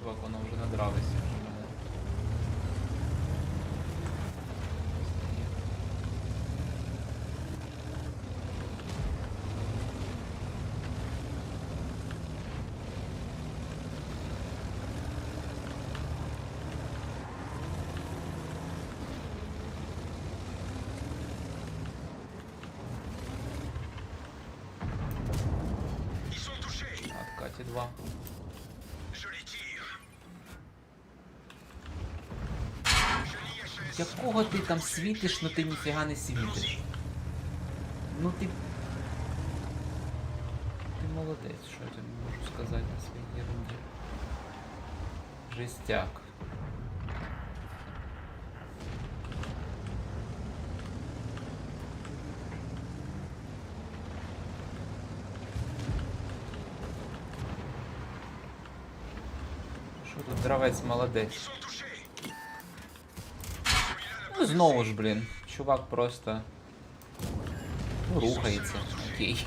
Чувак, воно вже. Откаті 2. Якого ти там світиш, ну ти ніфіга не світиш. Ну ти. Ти молодець, що я тобі можу сказати на своїй ерунді. Жестяк. Що тут дравець молодець? Знову ж, блін, чувак просто ну, рухається. Окей.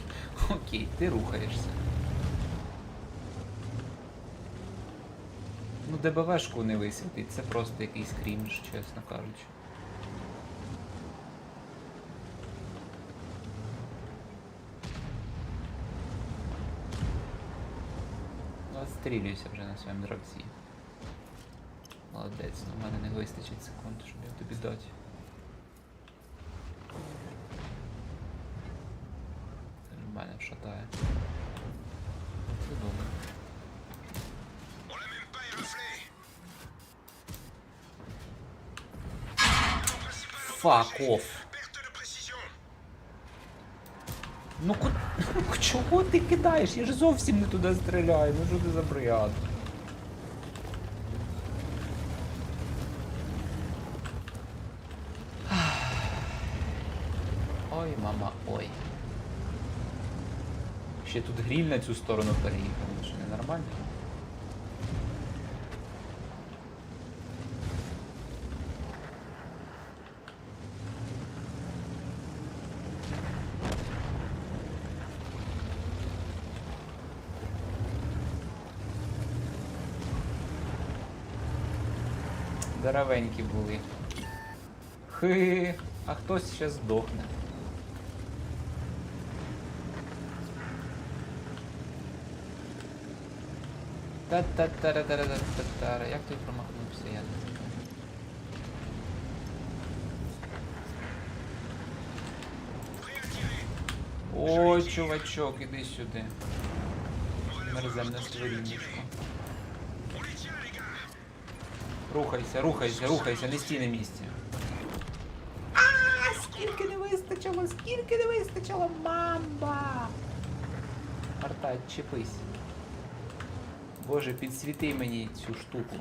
Окей, ти рухаєшся. Ну ДБВшку не висвітить, це просто якийсь крінж, чесно кажучи. Ну, Отстрілюйся вже на своєму дравці. Молодець, ну в мене не вистачить секунд, щоб я тобі дати. Це мене вшатає. Це добре. Fuck off. Ну ку... чого ти кидаєш? Я ж зовсім не туди стріляю. Ну що ти за бригад? Ой, мама, ой. Ще тут гріль на цю сторону переїхав, ну що ненормально? Здоровенькі були. Хи, а хтось ще здохне. Та-та-та-ра-та-ра-та-та-ра. Як той промахнувся, я не знаю. Ой, чувачок, іди сюди. Мерземне створіннячко. Рухайся, рухайся, рухайся, не стій на місці. А, скільки не вистачило, скільки не вистачило, мамба! Арта, чепись. Боже, підсвіти мені цю штуку.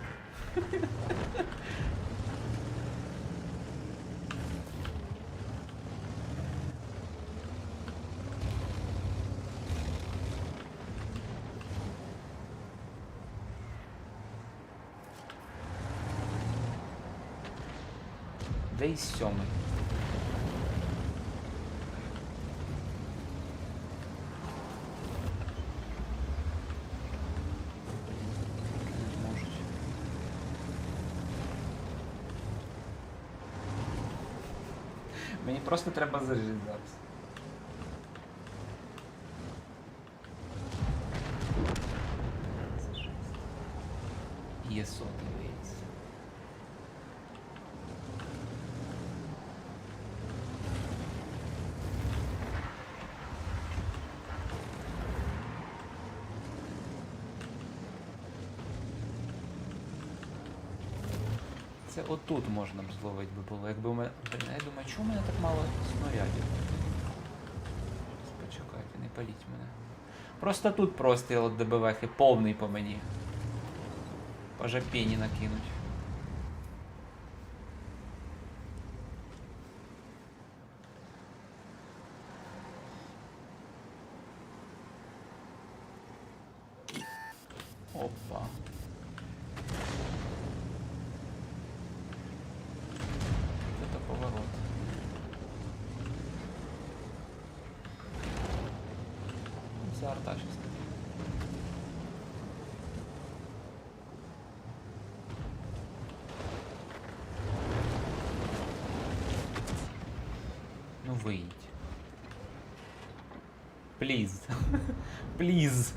Десь сьомий. Не можуть. Мені просто треба зажити зараз. Є Це отут можна б зловити би було. Якби у мене. Я думаю, чому у мене так мало снарядів? Почекайте, не паліть мене. Просто тут простріл від ДБВхи повний по мені. По жопені накинуть. Опа. Це арта. Ну вийдь. Пліз. Пліз.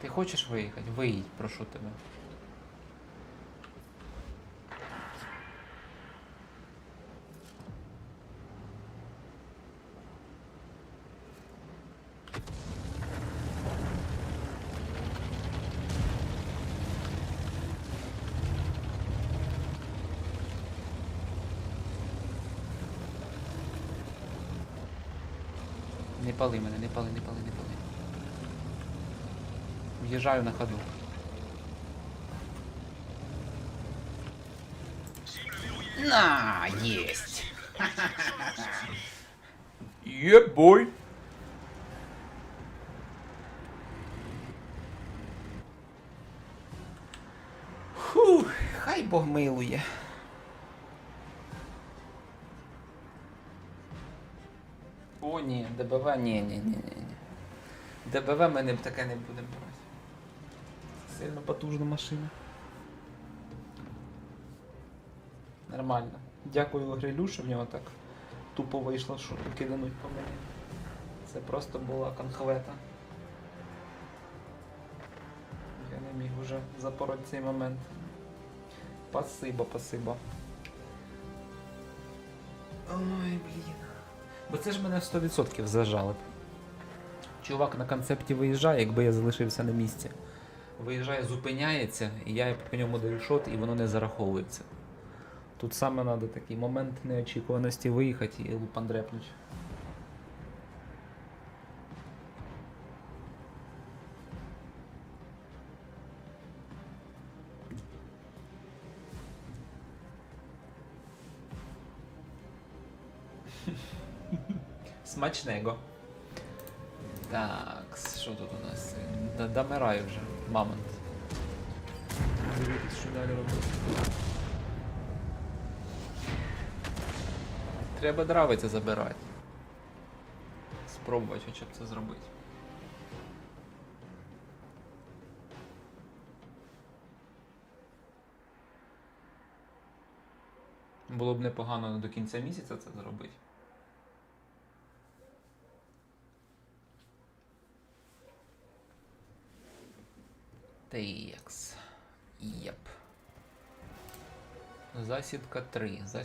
Ти хочеш виїхати? Виїдь, прошу тебе. Не пали мене, не пали, не пали, не пали. В'їжджаю на ходу. На, есть. Ебой. Фух, хай Бог милує. Ні, ДБВ, ні, ні, ні, ні, ні. ДБВ ми не таке не будемо брати. Сильно потужна машина. Нормально. Дякую Грилю, що в нього так тупо вийшло, що кидануть по мені. Це просто була конхвета. Я не міг вже запороти цей момент. Спасибо, спасибо. Ой, блін. Бо це ж мене 100% зажали. б. Чувак на концепті виїжджає, якби я залишився на місці. Виїжджає, зупиняється, і я по ньому даю шот, і воно не зараховується. Тут саме треба такий момент неочікуваності виїхати і лупандрепнуть. Смачного. Так, що тут у нас? Д- Домираю вже, мамонт. Дивіться, що далі робити. Треба дравиться забирати. Спробувати хоча б це зробити. Було б непогано до кінця місяця це зробити. Текс. Єп. Засідка 3. Засідка